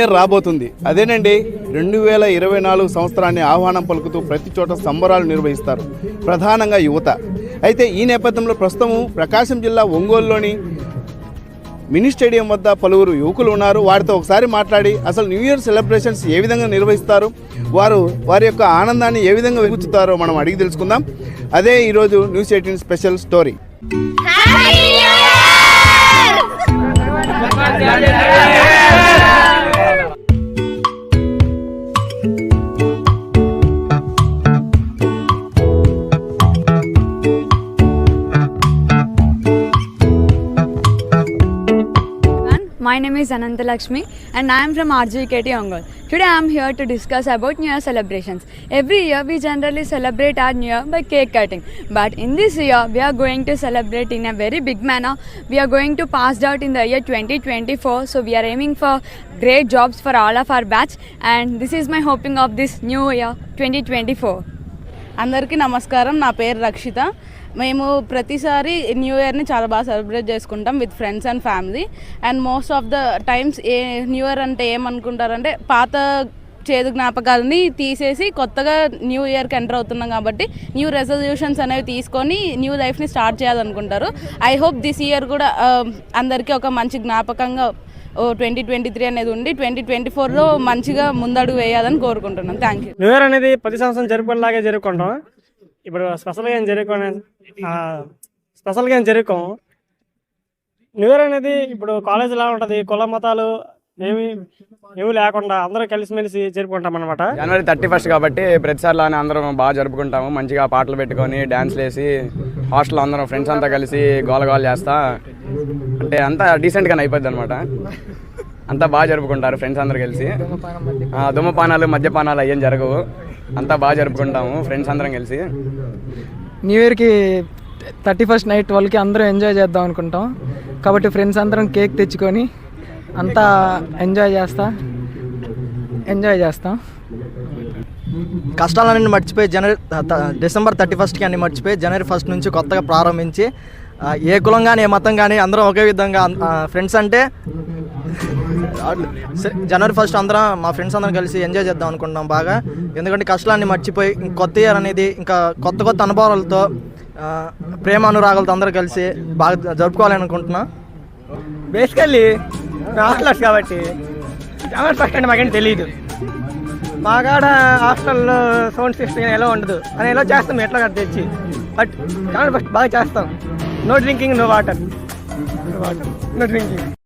Year రాబోతుంది. అదేనండి రెండు వేల ఇరవై నాలుగు సంవత్సరాన్ని ఆహ్వానం పలుకుతూ ప్రతి చోట సంబరాలు నిర్వహిస్తారు ప్రధానంగా యువత. అయితే ఈ నేపథ్యంలో ప్రస్తుతం ప్రకాశం జిల్లా ఒంగోలులోని మినీ స్టేడియం వద్ద పలువురు యువకులు ఉన్నారు. వారితో ఒకసారి మాట్లాడి అసలు న్యూ ఇయర్ సెలబ్రేషన్స్ ఏ విధంగా నిర్వహిస్తారు? వారు వారి యొక్క ఆనందాన్ని ఏ విధంగా వెగుచుతారో మనం అడిగి తెలుసుకుందాం. అదే ఈరోజు news eighteen special story My name is Ananta Lakshmi and I am from RGKT Ongol. Today I am here to discuss about New Year celebrations. Every year we generally celebrate our New Year by cake cutting. But in this year we are going to celebrate in a very big manner. We are going to pass out in the year 2024. So we are aiming for great jobs for all of our batch and this is my hoping of this new year 2024. అందరికీ నమస్కారం. నా పేరు రక్షిత. మేము ప్రతిసారి new ఇయర్ని చాలా బాగా celebrate చేసుకుంటాం with friends and family. And most of the times a new year అంటే ఏమనుకుంటారంటే పాత చేదు జ్ఞాపకాలని తీసేసి కొత్తగా న్యూ ఇయర్కి ఎంటర్ అవుతున్నాం కాబట్టి న్యూ రెజల్యూషన్స్ అనేవి తీసుకొని న్యూ లైఫ్ని స్టార్ట్ చేయాలనుకుంటారు. ఐ హోప్ దిస్ ఇయర్ కూడా అందరికీ ఒక మంచి జ్ఞాపకంగా ట్వంటీ ట్వంటీ త్రీ అనేది ఉండి ట్వంటీ ట్వంటీ ఫోర్లో మంచిగా ముందడుగు వేయాలని కోరుకుంటున్నాను థ్యాంక్ యూ న్యూ ఇయర్ అనేది ప్రతి సంవత్సరం జరుపుకునేలాగే జరుపుకుంటాం ఇప్పుడు స్పెషల్గా ఏం జరుపుకునే ఆ, స్పెషల్గా ఏం జరుపుకోం న్యూ ఇయర్ అనేది ఇప్పుడు కాలేజ్ ఎలా ఉంటుంది? కుల మతాలు ఏమి ఏమి లేకుండా అందరూ కలిసిమెలిసి జరుపుకుంటాం అనమాట జనవరి థర్టీ ఫస్ట్ కాబట్టి ప్రతిసారిలానే అందరం బాగా జరుపుకుంటాము. మంచిగా పాటలు పెట్టుకొని డ్యాన్స్లు వేసి హాస్టల్లో అందరం ఫ్రెండ్స్ అంతా కలిసి గోల గోల చేస్తా. అంటే అంతా డీసెంట్గానే అయిపోద్ది అనమాట అంతా బాగా జరుపుకుంటారు ఫ్రెండ్స్ అందరు కలిసి. ఆ, ధూమపానాలు మద్యపానాలు అయ్యేం జరగవు. అంతా బాగా జరుపుకుంటాము ఫ్రెండ్స్ అందరం కలిసి. న్యూ ఇయర్కి థర్టీ ఫస్ట్ నైట్ ట్వెల్వ్కి అందరూ ఎంజాయ్ చేద్దాం అనుకుంటాం. కాబట్టి ఫ్రెండ్స్ అందరం కేక్ తెచ్చుకొని అంతా ఎంజాయ్ చేస్తా ఎంజాయ్ చేస్తాం. కష్టాలన్నీ మర్చిపోయి జనవరి డిసెంబర్ థర్టీ ఫస్ట్కి అన్ని మర్చిపోయి జనవరి ఫస్ట్ నుంచి కొత్తగా ప్రారంభించి ఏ కులం కానీ ఏ మతం కానీ అందరం ఒకే విధంగా ఫ్రెండ్స్ అంటే జనవరి ఫస్ట్ అందరం మా ఫ్రెండ్స్ అందరం కలిసి ఎంజాయ్ చేద్దాం అనుకుంటున్నాం బాగా. ఎందుకంటే కష్టాన్ని మర్చిపోయి కొత్త ఇయర్ అనేది ఇంకా కొత్త కొత్త అనుభవాలతో ప్రేమ అనురాగాలతో అందరూ కలిసి బాగా జరుపుకోవాలని అనుకుంటున్నాం. బేసికల్లీ హాస్టల్స్ కాబట్టి జనవరి ఫస్ట్ అంటే మాకేం తెలియదు మా కాడ హాస్టల్లో సౌండ్ సిస్టమ్ ఎలా ఉండదు అని ఎలా చేస్తాం ఎట్లా కదా తెచ్చి. బట్ జనవరి ఫస్ట్ బాగా చేస్తాం. No drinking, no water. No water, no drinking.